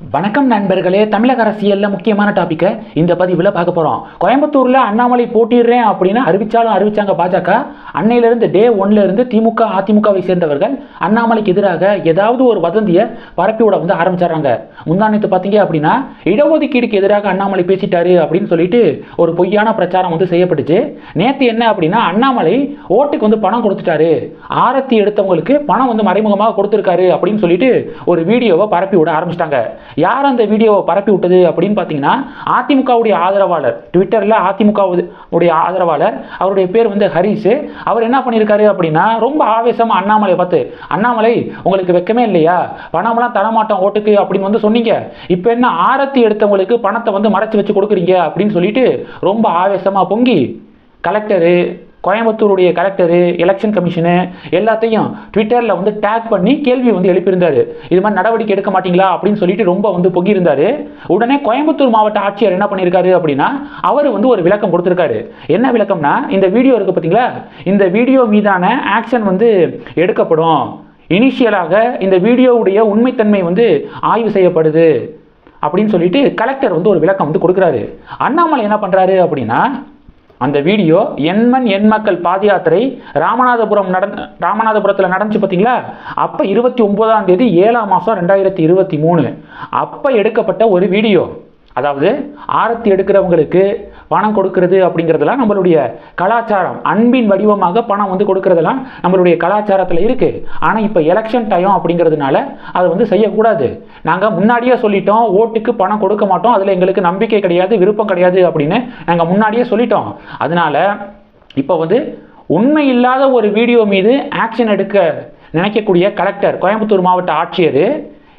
வணக்கம் நண்பர்களே தமிழக அரசியலில் முக்கியமான டாப்பிக்கை இந்த பதிவில் பார்க்க போகிறோம் கோயம்புத்தூரில் அண்ணாமலை போட்டிடுறேன் அப்படின்னு அறிவித்தாலும் அறிவித்தாங்க பாஜக. அன்னையிலிருந்து டே ஒன்லேருந்து திமுக அதிமுகவை சேர்ந்தவர்கள் அண்ணாமலைக்கு எதிராக ஏதாவது ஒரு வதந்தியை பரப்பி விட வந்து ஆரம்பிச்சிடறாங்க. முந்தானத்து பார்த்தீங்க அப்படின்னா இடஒதுக்கீடுக்கு எதிராக அண்ணாமலை பேசிட்டாரு அப்படின்னு சொல்லிட்டு ஒரு பொய்யான பிரச்சாரம் வந்து செய்யப்பட்டுச்சு. நேற்று என்ன அப்படின்னா அண்ணாமலை ஓட்டுக்கு வந்து பணம் கொடுத்துட்டாரு. ஆரத்தி எடுத்தவங்களுக்கு பணம் வந்து மறைமுகமாக கொடுத்துருக்காரு அப்படின்னு சொல்லிட்டு ஒரு வீடியோவை பரப்பி விட ஆரம்பிச்சிட்டாங்க. யார் அந்த வீடியோவை பரப்பி விட்டது அப்படின்னு பார்த்தீங்கன்னா அதிமுகவுடைய ஆதரவாளர் ட்விட்டரில் அதிமுக உடைய ஆதரவாளர் அவருடைய பேர் வந்து ஹரிஷ் அவர் என்ன பண்ணியிருக்காரு அப்படின்னா ரொம்ப ஆவேசமாக அண்ணாமலை பார்த்து அண்ணாமலை உங்களுக்கு வெக்கமே இல்லையா? பணம்லாம் தரமாட்டோம் ஓட்டுக்கு அப்படின்னு வந்து சொன்னீங்க. இப்போ என்ன ஆரத்தி எடுத்தவங்களுக்கு பணத்தை வந்து மறைச்சு வச்சு கொடுக்குறீங்க அப்படின்னு சொல்லிட்டு ரொம்ப ஆவேசமாக பொங்கி கலெக்டரு கோயம்புத்தூருடைய கலெக்டரு எலெக்ஷன் கமிஷனு எல்லாத்தையும் ட்விட்டரில் வந்து டேக் பண்ணி கேள்வி வந்து எழுப்பியிருந்தார். இது மாதிரி நடவடிக்கை எடுக்க மாட்டீங்களா அப்படின்னு சொல்லிட்டு ரொம்ப வந்து பொங்கியிருந்தார். உடனே கோயம்புத்தூர் மாவட்ட ஆட்சியர் என்ன பண்ணியிருக்காரு அப்படின்னா அவர் வந்து ஒரு விளக்கம் கொடுத்துருக்காரு. என்ன விளக்கம்னா இந்த வீடியோ இருக்குது பார்த்தீங்களா இந்த வீடியோ மீதான ஆக்ஷன் வந்து எடுக்கப்படும். இனிஷியலாக இந்த வீடியோவுடைய உண்மைத்தன்மை வந்து ஆய்வு செய்யப்படுது அப்படின்னு சொல்லிட்டு கலெக்டர் வந்து ஒரு விளக்கம் வந்து கொடுக்குறாரு. அண்ணாமலை என்ன பண்ணுறாரு அப்படின்னா அந்த வீடியோ எண்மண் எண் மக்கள் பாத யாத்திரை ராமநாதபுரம் நட ராமநாதபுரத்தில் நடந்துச்சு பார்த்தீங்களா அப்போ இருபத்தி ஒம்போதாம் தேதி ஏழாம் மாதம் ரெண்டாயிரத்தி இருபத்தி மூணு அப்போ எடுக்கப்பட்ட ஒரு வீடியோ. அதாவது ஆரத்தி எடுக்கிறவங்களுக்கு பணம் கொடுக்கறது அப்படிங்கிறதெல்லாம் நம்மளுடைய கலாச்சாரம். அன்பின் வடிவமாக பணம் வந்து கொடுக்கறதெல்லாம் நம்மளுடைய கலாச்சாரத்தில் இருக்குது ஆனால் இப்போ எலெக்ஷன் டைம் அப்படிங்கிறதுனால அதை வந்து செய்யக்கூடாது. நாங்கள் முன்னாடியே சொல்லிட்டோம் ஓட்டுக்கு பணம் கொடுக்க மாட்டோம் அதில் எங்களுக்கு நம்பிக்கை கிடையாது விருப்பம் கிடையாது அப்படின்னு நாங்கள் முன்னாடியே சொல்லிட்டோம். அதனால இப்போ வந்து உண்மை இல்லாத ஒரு வீடியோ மீது ஆக்ஷன் எடுக்க நினைக்கக்கூடிய கலெக்டர் கோயம்புத்தூர் மாவட்ட ஆட்சியர்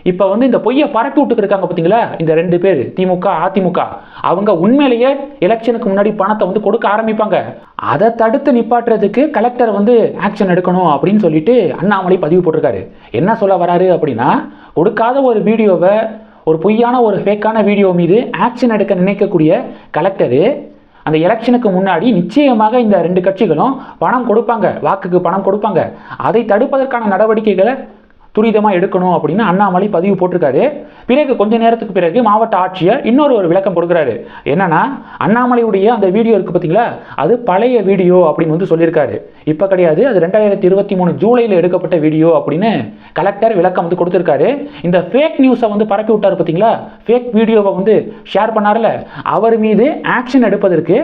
இப்போ வந்து இந்த பொய்யை பரப்பி விட்டுக்கு இருக்காங்க பார்த்தீங்களா இந்த ரெண்டு பேர் திமுக அதிமுக. அவங்க உண்மையிலேயே எலெக்ஷனுக்கு முன்னாடி பணத்தை வந்து கொடுக்க ஆரம்பிப்பாங்க. அதை தடுத்து நிப்பாட்டுறதுக்கு கலெக்டர் வந்து ஆக்ஷன் எடுக்கணும் அப்படின்னு சொல்லிட்டு அண்ணாமலை பதிவு போட்டிருக்காரு. என்ன சொல்ல வராரு அப்படின்னா கொடுக்காத ஒரு வீடியோவை ஒரு பொய்யான ஒரு ஃபேக்கான வீடியோ மீது ஆக்ஷன் எடுக்க நினைக்கக்கூடிய கலெக்டரு அந்த எலெக்ஷனுக்கு முன்னாடி நிச்சயமாக இந்த ரெண்டு கட்சிகளும் பணம் கொடுப்பாங்க வாக்குக்கு பணம் கொடுப்பாங்க. அதை தடுப்பதற்கான நடவடிக்கைகளை துரிதமாக எடுக்கணும் அப்படின்னு அண்ணாமலை பதிவு போட்டிருக்காரு. பிறகு கொஞ்ச நேரத்துக்கு பிறகு மாவட்ட ஆட்சியர் இன்னொரு ஒரு விளக்கம் கொடுக்குறாரு. என்னன்னா அண்ணாமலையுடைய அந்த வீடியோ இருக்குது பார்த்தீங்களா அது பழைய வீடியோ அப்படின்னு வந்து சொல்லியிருக்காரு. இப்போ கிடையாது அது ரெண்டாயிரத்தி இருபத்தி மூணு ஜூலையில் எடுக்கப்பட்ட வீடியோ அப்படின்னு கலெக்டர் விளக்கம் வந்து கொடுத்துருக்காரு. இந்த ஃபேக் நியூஸை வந்து பரப்பி விட்டார் பார்த்தீங்களா ஃபேக் வீடியோவை வந்து ஷேர் பண்ணார்ல. அவர் மீது ஆக்ஷன் எடுப்பதற்கு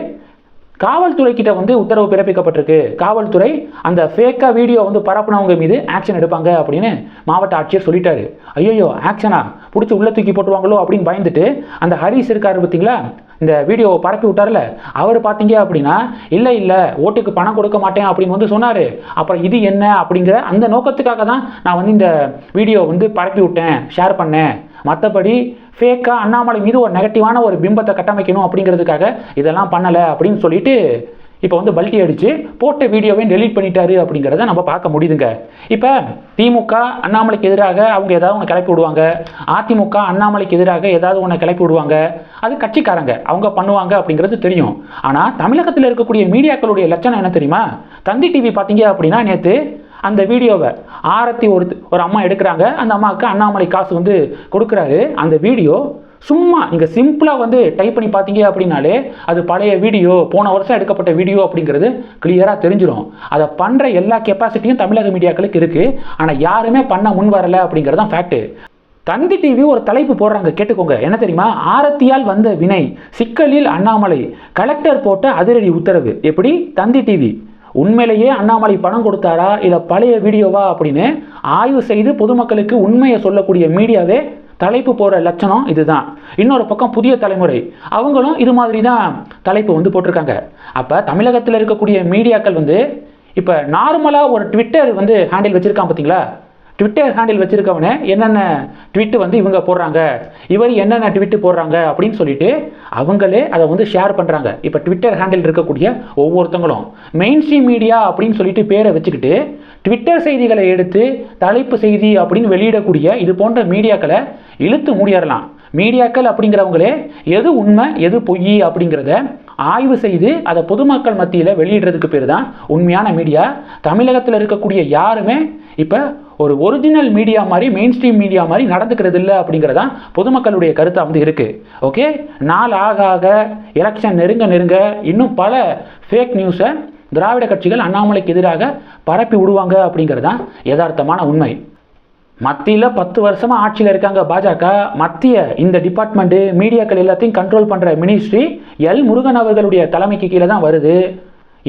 காவல்துறை கிட்ட வந்து உத்தரவு பிறப்பிக்கப்பட்டிருக்கு. காவல்துறை அந்த ஃபேக்காக வீடியோ வந்து பரப்புனவங்க மீது ஆக்ஷன் எடுப்பாங்க அப்படின்னு மாவட்ட ஆட்சியர் சொல்லிட்டாரு. ஐயோ ஆக்ஷனா பிடிச்சி உள்ள தூக்கி போட்டுருவாங்களோ அப்படின்னு பயந்துட்டு அந்த ஹரிஸ் இருக்காரு பார்த்தீங்களா? இந்த வீடியோவை பரப்பி விட்டார்ல. அவர் பார்த்தீங்க அப்படின்னா இல்லை இல்லை ஓட்டுக்கு பணம் கொடுக்க மாட்டேன் அப்படின்னு வந்து சொன்னார். அப்புறம் இது என்ன அப்படிங்கிற அந்த நோக்கத்துக்காக தான் நான் வந்து இந்த வீடியோ வந்து பரப்பி விட்டேன் ஷேர் பண்ணேன். மற்றபடி ஃபேக்காக அண்ணாமலை மீது ஒரு நெகட்டிவான ஒரு பிம்பத்தை கட்டமைக்கணும் அப்படிங்கிறதுக்காக இதெல்லாம் பண்ணலை அப்படின்னு சொல்லிட்டு இப்போ வந்து பல்ட்டி அடித்து போட்ட வீடியோவையும் டெலீட் பண்ணிட்டாரு அப்படிங்கிறத நம்ம பார்க்க முடியுதுங்க. இப்போ திமுக அண்ணாமலைக்கு எதிராக அவங்க ஏதாவது ஒன்று கிளப்பி விடுவாங்க. அதிமுக அண்ணாமலைக்கு எதிராக ஏதாவது ஒன்று கிளப்பி விடுவாங்க. அது கட்சிக்காரங்க. அவங்க பண்ணுவாங்க அப்படிங்கிறது தெரியும். ஆனால் தமிழகத்தில் இருக்கக்கூடிய மீடியாக்களுடைய லட்சணம் என்ன தெரியுமா? தந்தி டிவி பார்த்தீங்க அப்படின்னா நேற்று அந்த வீடியோவை ஆரத்தி ஒரு ஒரு அம்மா எடுக்கிறாங்க. அந்த அம்மாவுக்கு அண்ணாமலை காசு வந்து கொடுக்குறாரு. அந்த வீடியோ சும்மா நீங்கள் சிம்பிளாக வந்து டைப் பண்ணி பார்த்தீங்க அப்படின்னாலே அது பழைய வீடியோ போன வருஷம் எடுக்கப்பட்ட வீடியோ அப்படிங்கிறது கிளியராக தெரிஞ்சிடும் அதை பண்ணுற எல்லா கெப்பாசிட்டியும் தமிழக மீடியாக்களுக்கு இருக்குது ஆனால் யாருமே பண்ண முன் வரலை அப்படிங்கிறது தான் ஃபேக்ட்டு தந்தி டிவி ஒரு தலைப்பு போடுறாங்க. கேட்டுக்கோங்க. என்ன தெரியுமா? ஆரத்தியால் வந்த வினை சிக்கலில் அண்ணாமலை கலெக்டர் போட்ட அதிரடி உத்தரவு. எப்படி? தந்தி டிவி உண்மையிலேயே அண்ணாமலை பணம் கொடுத்தாரா? இல்லை பழைய வீடியோவா அப்படின்னு ஆய்வு செய்து பொதுமக்களுக்கு உண்மையை சொல்லக்கூடிய மீடியாவே தலைப்பு போகிற லட்சணம் இதுதான். இன்னொரு பக்கம் புதிய தலைமுறை. அவங்களும் இது மாதிரி தான் தலைப்பு வந்து போட்டிருக்காங்க. அப்போ தமிழகத்தில் இருக்கக்கூடிய மீடியாக்கள் வந்து இப்போ நார்மலாக ஒரு ட்விட்டர் வந்து ஹேண்டில் வச்சுருக்கான் பார்த்தீங்களா ட்விட்டர் ஹேண்டில் வச்சுருக்கவனே என்னென்ன ட்விட்டு வந்து இவங்க போடுறாங்க இவர் என்னென்ன ட்விட்டு போடுறாங்க அப்படின்னு சொல்லிட்டு அவங்களே அதை வந்து ஷேர் பண்ணுறாங்க இப்போ ட்விட்டர் ஹேண்டில் இருக்கக்கூடிய ஒவ்வொருத்தங்களும். மெயின் ஸ்ட்ரீம் மீடியா அப்படின்னு சொல்லிட்டு பேரை வச்சுக்கிட்டு ட்விட்டர் செய்திகளை எடுத்து தலைப்பு செய்தி அப்படின்னு வெளியிடக்கூடிய இது போன்ற மீடியாக்களை இழுத்து மூடிடலாம் மீடியாக்கள் அப்படிங்கிறவங்களே எது உண்மை எது பொய் அப்படிங்கிறத ஆய்வு செய்து அதை பொதுமக்கள் மத்தியில் வெளியிடுறதுக்கு பேர் தான் உண்மையான மீடியா தமிழகத்தில் இருக்கக்கூடிய யாருமே இப்போ ஒரு ஒரிஜினல் மீடியா மாதிரி மெயின் ஸ்ட்ரீம் மீடியா மாதிரி நடந்துக்கிறது இல்லை அப்படிங்கிறதான் பொதுமக்களுடைய கருத்தாக வந்து இருக்குது ஓகே நாள் ஆக ஆக எலெக்ஷன் நெருங்க நெருங்க இன்னும் பல ஃபேக் நியூஸை திராவிட கட்சிகள் அண்ணாமலைக்கு எதிராக பரப்பி விடுவாங்க அப்படிங்கிறது தான் யதார்த்தமான உண்மை. மத்தியில் பத்து வருஷமாக ஆட்சியில் இருக்காங்க பாஜக. மத்திய இந்த டிபார்ட்மெண்ட்டு மீடியாக்கள் எல்லாத்தையும் கண்ட்ரோல் பண்ணுற மினிஸ்ட்ரி எல் முருகன் அவர்களுடைய தலைமைக்கு கீழே தான் வருது.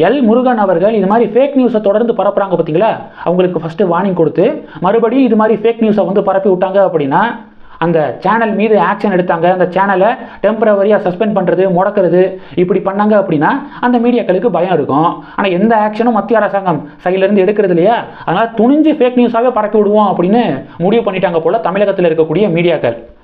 எல் முருகன் அவர்கள் இது மாதிரி ஃபேக் நியூஸை தொடர்ந்து பரப்புகிறாங்க பார்த்தீங்களா அவங்களுக்கு ஃபஸ்ட்டு வார்னிங் கொடுத்து மறுபடியும் இது மாதிரி ஃபேக் நியூஸை வந்து பரப்பி விட்டாங்க அப்படின்னா அந்த சேனல் மீது ஆக்ஷன் எடுத்தாங்க. அந்த சேனலை டெம்பரவரியாக சஸ்பெண்ட் பண்ணுறது முடக்கிறது இப்படி பண்ணாங்க அப்படின்னா அந்த மீடியாக்களுக்கு பயம் இருக்கும். ஆனால் எந்த ஆக்ஷனும் மத்திய அரசாங்கம் சைட்லேருந்து எடுக்கிறது இல்லையா? அதனால் துணிஞ்சு ஃபேக் நியூஸாகவே பரப்பி விடுவோம் அப்படின்னு முடிவு பண்ணிட்டாங்க போல் தமிழகத்தில் இருக்கக்கூடிய மீடியாக்கள்.